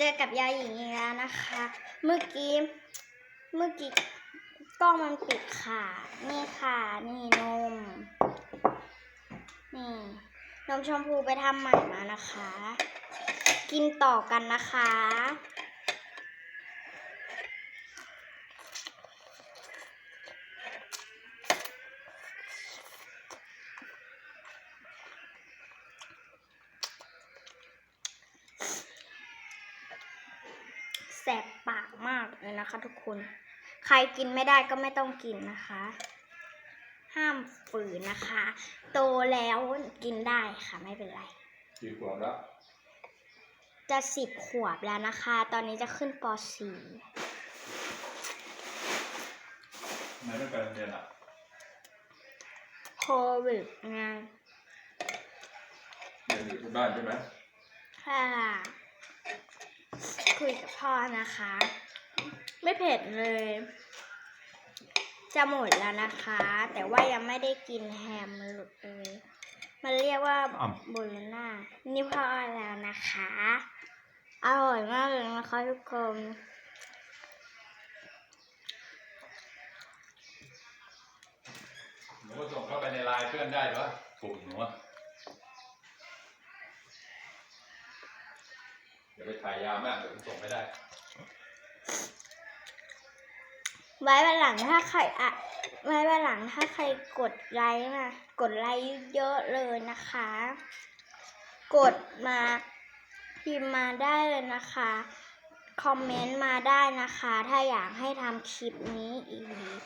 เจอกับยายหญิงอีกแล้วนะคะ เมื่อกี้ เมื่อกี้กล้องมันปิดค่ะ นี่ค่ะ นี่นม นี่ นมชมพูไปทำใหม่มานะคะ กินต่อกันนะคะ บปากมากเลยนะคะ ทุกคน ใครกินไม่ได้ก็ไม่ต้องกินนะคะ ห้ามฝืนนะคะ โตแล้วกินได้ค่ะไม่เป็นไรกี่ขวบแล้วจะสิบขวบแล้วนะคะ ตอนนี้จะขึ้นป .4 ทำไมไม่ไปโรงเรียนอะโควิดไงเรียนอยู่ที่บ้านใช่ไหมค่ะ คุยกับพ่อนะคะ ไม่เผ็ดเลย จะหมดแล้วนะคะ แต่ว่ายังไม่ได้กินแฮมเลยมันเรียกว่าโบโลน่านี่พ่อแล้วนะคะ อร่อยมากเลยนะคะทุกคนหนูก็ส่งเข้าไปในไลน์เพื่อนได้เหรอกลุ่มหนู ไปถ่ายยาวมากเดี๋ยวส่งไม่ได้ไว้วันหลังถ้าใครอะไว้วันหลังถ้าใครกดไลค์มากดไลค์เยอะเลยนะคะ กดมาพิมพ์มาได้เลยนะคะ คอมเมนต์มาได้นะคะ ถ้าอยากให้ทำคลิปนี้อีก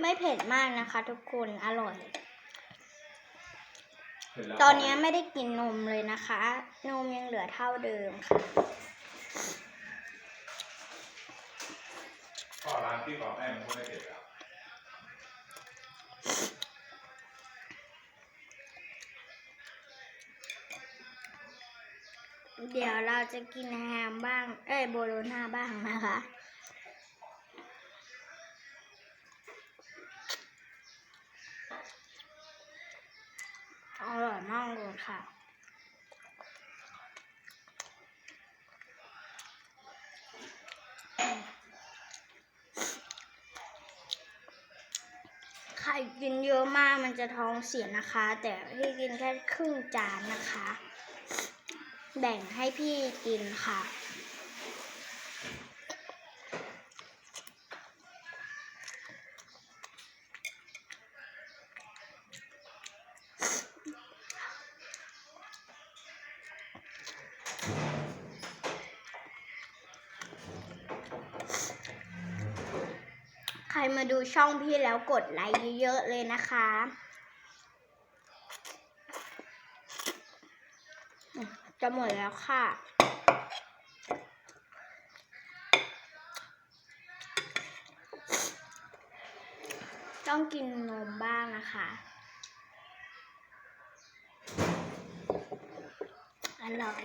ไม่เผ็ดมากนะคะ ทุกคนอร่อยเสร็จแล้วตอนนี้ไม่ได้กินนมเลยนะคะ นมยังเหลือเท่าเดิมค่ะก็ร้านที่ของแม่มันก็ไม่เผ็ดอะเดี๋ยวเราจะกินแฮมบ้าง เอ้ยโบโลน่าบ้างนะคะ ค่ะใครกินเยอะมากมันจะท้องเสียนะคะ แต่พี่กินแค่ครึ่งจานนะคะ แบ่งให้พี่กินค่ะ รมาดูช่องพี่แล้วกดไลค์เยอะๆเลยนะคะ จะหมดแล้วค่ะ ต้องกินนมบ้างนะคะ อร่อย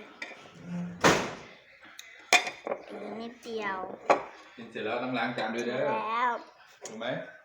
อีกนิดเดียว กินเสร็จแล้วต้องล้างจานด้วยเด้อ แล้ว ถูกไหมค